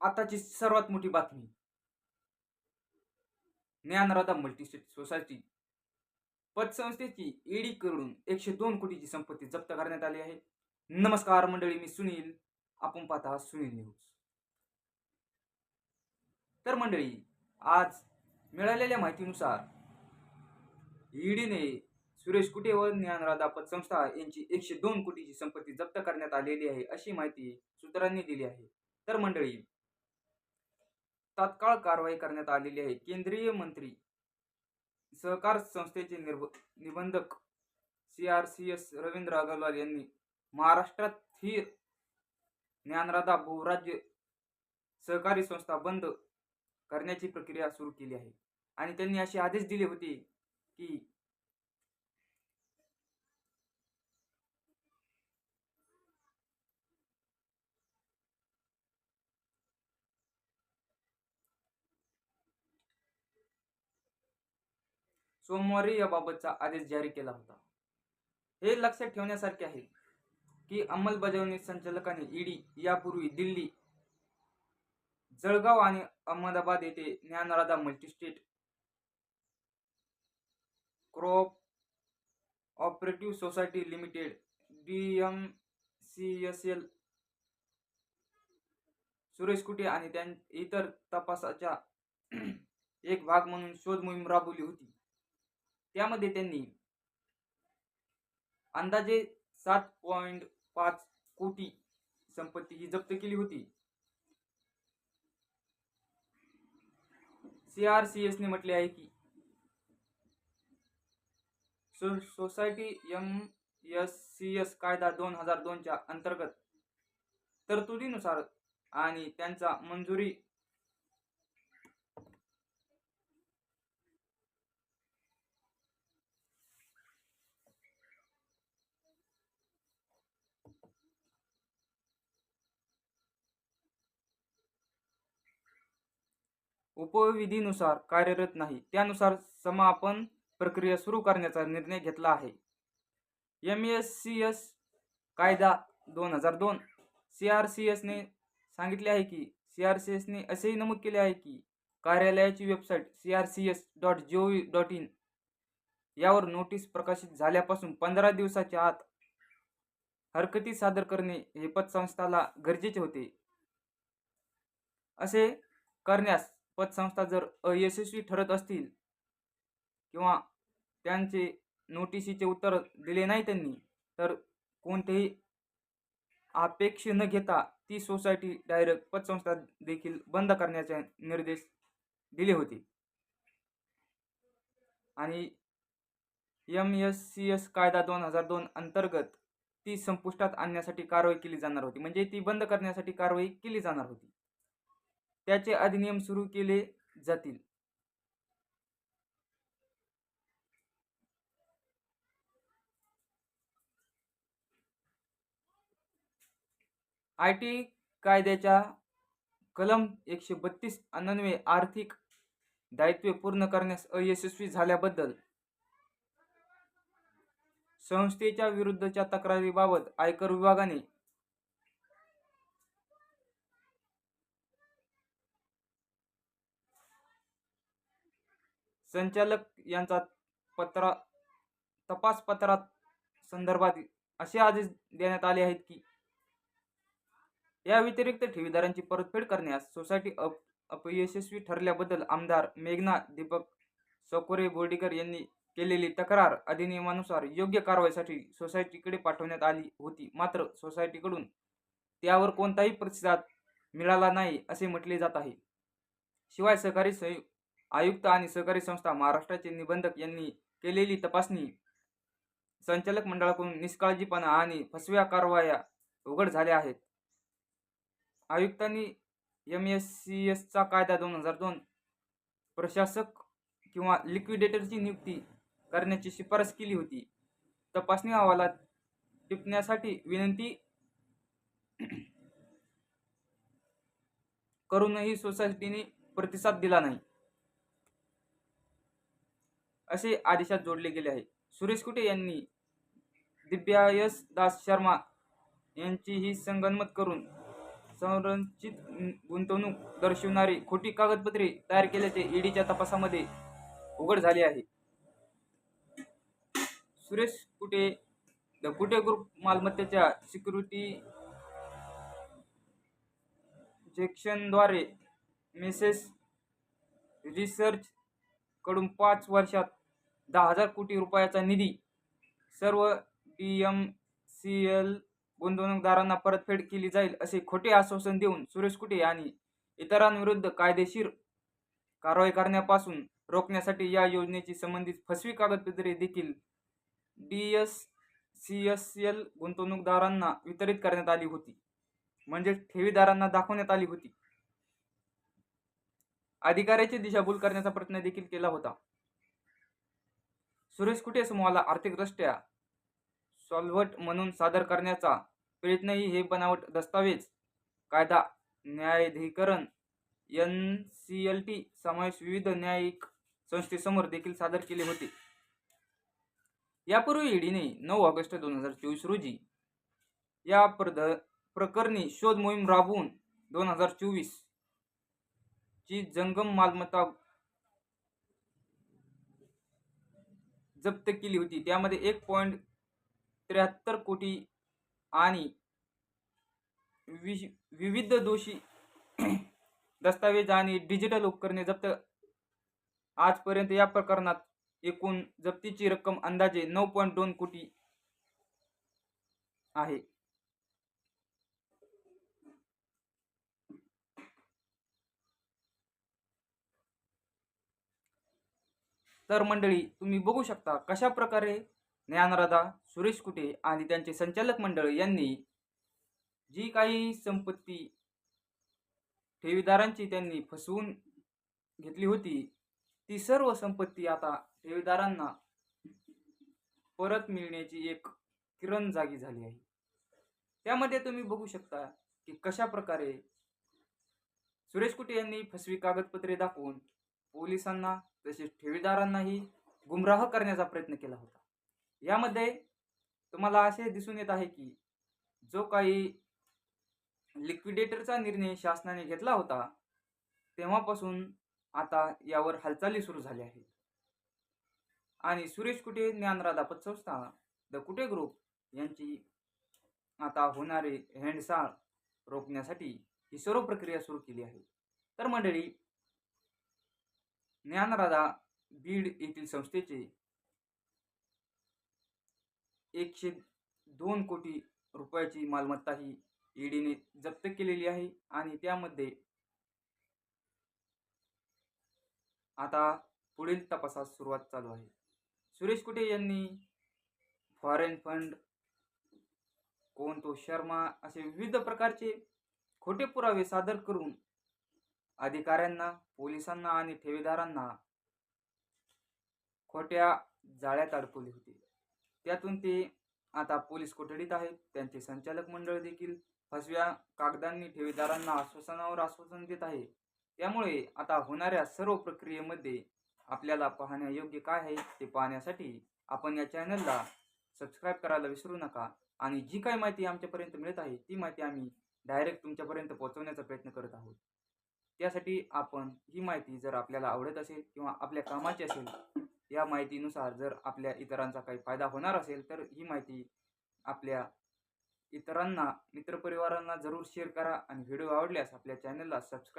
आताची सर्वात मोठी बातमी. Dnyanradha multistate society. पतसंस्थेची ईडी कडून एकशे दोन कोटीची संपत्ती जप्त करण्यात आली आहे. नमस्कार मंडळी मी सुनील. आपण पाहता सुनील न्यूज. तर मंडळी आज मिळालेल्या माहितीनुसार ईडीने सुरेश कुटे व ज्ञानराधा पतसंस्था यांची एकशे दोन कोटीची संपत्ती जप्त करण्यात आलेली आहे अशी माहिती सूत्रांनी दिली आहे. तर मंडळी तात्काळ कारवाई करण्यात आलेली आहे. केंद्रीय मंत्री सहकार संस्थेचे निर्ब निबंधक C R C S Ravindra Agarwal यांनी महाराष्ट्रात स्थिर ज्ञानराधा बहुराज्य सहकारी संस्था बंद करण्याची प्रक्रिया सुरू केली आहे. आणि त्यांनी असे आदेश दिले होते की सोमवारी याबाबतचा आदेश जारी केला होता. हे लक्षात ठेवण्यासारखे आहे की अंमलबजावणी संचालकाने ईडी यापूर्वी दिल्ली जळगाव आणि अहमदाबाद येथे Dnyanradha multistate cooperative society limited D M C S L Suresh Kute आणि त्यां इतर तपासाच्या एक भाग म्हणून शोध मोहीम राबवली होती. त्यामध्ये त्यांनी अंदाजे सात पॉइंट पाच कोटी संपत्ती ही जप्त केली होती. सी आर म्हटले आहे की so society M S C S कायदा दोन हजार दोनच्या अंतर्गत तरतुदीनुसार आणि त्यांचा मंजुरी उपविधीनुसार कार्यरत नाही. त्यानुसार समापन प्रक्रिया सुरू करण्याचा निर्णय घेतला आहे. एम एस सी एस कायदा दोन हजार दोन. सी आर सी एसने सांगितले आहे की सी आर सी एसने असेही नमूद केले आहे की कार्यालयाची website C R C S dot G O V dot in यावर नोटीस प्रकाशित झाल्यापासून पंधरा दिवसाच्या आत हरकती सादर करणे हे पतसंस्थाला गरजेचे होते. असे करण्यास पतसंस्था जर अयशस्वी ठरत असतील किंवा त्यांचे नोटिशीचे उत्तर दिले नाही त्यांनी तर कोणतेही अपेक्ष न घेता ती सोसायटी डायरेक्ट पतसंस्था देखील बंद करण्याचे निर्देश दिले होते. आणि एम एस सी एस कायदा दोन हजार दोन अंतर्गत ती संपुष्टात आणण्यासाठी कारवाई केली जाणार होती. म्हणजे ती बंद करण्यासाठी कारवाई केली जाणार होती. त्याचे अधिनियम सुरू केले जातील. आय टी कायद्याच्या कलम एकशे बत्तीस अन्वये आर्थिक दायित्वे पूर्ण करण्यास अयशस्वी झाल्याबद्दल संस्थेच्या विरुद्धच्या तक्रारीबाबत आयकर विभागाने संचालक यांचा पत्रा तपास पत्रात संदर्भात असे आदेश देण्यात आले आहेत की या व्यतिरिक्त ठेवीदारांची परतफेड करण्यास सोसायटी अप अपयशस्वी ठरल्याबद्दल आमदार मेघना दीपक सकोरे बोर्डीकर यांनी केलेली तक्रार अधिनियमानुसार योग्य कारवाईसाठी सोसायटीकडे पाठवण्यात आली होती. मात्र सोसायटीकडून त्यावर कोणताही प्रतिसाद मिळाला नाही असे म्हटले जात आहे. शिवाय सहकारी संयु आयुक्त आणि सहकारी संस्था महाराष्ट्राचे निबंधक यांनी केलेली तपासणी संचालक मंडळाकडून निष्काळजीपणा आणि फसव्या कारवाया उघड झाल्या आहेत. आयुक्तांनी एम एस सी एसचा कायदा दोन हजार दोन प्रशासक किंवा लिक्विडेटरची नियुक्ती करण्याची शिफारस केली होती. तपासणी अहवालात टिपण्यासाठी विनंती करूनही सोसायटीने प्रतिसाद दिला नाही. असे आदेशात जोडले गेले आहे. सुरेश कुटे यांनी दिव्यायस दास शर्मा यांची ही संगनमत करून संरचित गुंतवणूक दर्शवणारी खोटी कागदपत्रे तयार केल्याचे ईडीच्या तपासामध्ये उघड झाले आहे. सुरेश कुटे द कुटे ग्रुप मालमत्तेच्या सिक्युरिटी जेक्शनद्वारे मेसेस रिसर्च कडून पाच वर्षात दहा हजार कोटी रुपयाचा निधी. सर्व डी एम सी एल गुंतवणूकदारांना परतफेड केली जाईल असे खोटे आश्वासन देऊन सुरेश कुटे आणि इतरांविरुद्ध कायदेशीर कारवाई करण्यापासून रोखण्यासाठी या योजनेची संबंधित फसवी कागदपत्रे देखील D S C S L गुंतवणूकदारांना वितरित करण्यात आली होती. म्हणजे ठेवीदारांना दाखवण्यात आली होती. अधिकाऱ्याची दिशाभूल करण्याचा प्रयत्न देखील केला होता. सुरेश कुटे समूहाला? आर्थिकदृष्ट्या सॉल्व्हट म्हणून सादर करण्याचा प्रयत्नही हे बनावट दस्तावेज. कायदा न्यायाधिकरण एन सी एल टी समावेश विविध न्यायिक संस्थेसमोर देखील सादर केले होते. यापूर्वी ईडीने नऊ ऑगस्ट दोन हजार चोवीस रोजी या प्रद प्रकरणी शोध मोहीम राबवून दोन हजार चोवीस ची जंगम मालमत्ता जप्त केली होती. त्यामध्ये एक पॉईंट त्र्याहत्तर कोटी आणि वि- विविध दोषी दस्तावेज आणि डिजिटल उपकरणे जप्त आजपर्यंत या प्रकरणात एकूण जप्तीची रक्कम अंदाजे नऊ पॉईंट दोन कोटी आहे. तर मंडळी तुम्ही बघू शकता कशा प्रकारे ज्ञानराधा सुरेश कुटे आणि त्यांचे संचालक मंडळ यांनी जी काही संपत्ती ठेवीदारांची त्यांनी फसवून घेतली होती ती सर्व संपत्ती आता ठेवीदारांना परत मिळण्याची एक किरण जागी झाली आहे. त्यामध्ये तुम्ही बघू शकता की कशा प्रकारे सुरेश कुटे यांनी फसवी कागदपत्रे दाखवून पोलिसांना तसेच ठेवीदारांनाही गुमराह करण्याचा प्रयत्न केला होता. यामध्ये तुम्हाला असे दिसून येत आहे की जो काही लिक्विडेटरचा निर्णय शासनाने घेतला होता तेव्हापासून आता यावर हालचाली सुरू झाल्या आहेत. आणि सुरेश कुटे ज्ञानराधा पतसंस्था द कुटे ग्रुप यांची आता होणारे हेंडसाळ रोखण्यासाठी ही सर्व प्रक्रिया सुरू केली आहे. तर मंडळी ज्ञानराधा बीड येथील संस्थेचे एकशे दोन कोटी रुपयाची मालमत्ता ही ईडीने जप्त केलेली आहे आणि त्यामध्ये आता पुढील तपासास सुरुवात चालू आहे. सुरेश कुटे यांनी फॉरेन फंड कोण तो शर्मा असे विविध प्रकारचे खोटे पुरावे सादर करून अधिकाऱ्यांना पोलिसांना आणि ठेवीदारांना खोट्या जाळ्यात अडकवली होती. त्यातून ते आता पोलीस कोठडीत आहेत त्यांचे संचालक मंडळ देखील फसव्या कागदांनी ठेवीदारांना आश्वासनावर आश्वासन देत आहे. त्यामुळे आता होणाऱ्या सर्व प्रक्रियेमध्ये आपल्याला पाहण्यायोग्य काय आहे ते पाहण्यासाठी आपण या चॅनलला सबस्क्राईब करायला विसरू नका आणि जी काही माहिती आमच्यापर्यंत मिळत आहे ती माहिती आम्ही डायरेक्ट तुमच्यापर्यंत पोहोचवण्याचा प्रयत्न करत आहोत. त्यासाठी आपण ही माहिती जर आपल्याला आवडत असेल किंवा आपल्या कामाची असेल या माहितीनुसार जर आपल्या इतरांचा काही फायदा होणार असेल तर ही माहिती आपल्या इतरांना मित्रपरिवारांना जरूर शेअर करा आणि व्हिडिओ आवडल्यास आपल्या चॅनलला सबस्क्राईब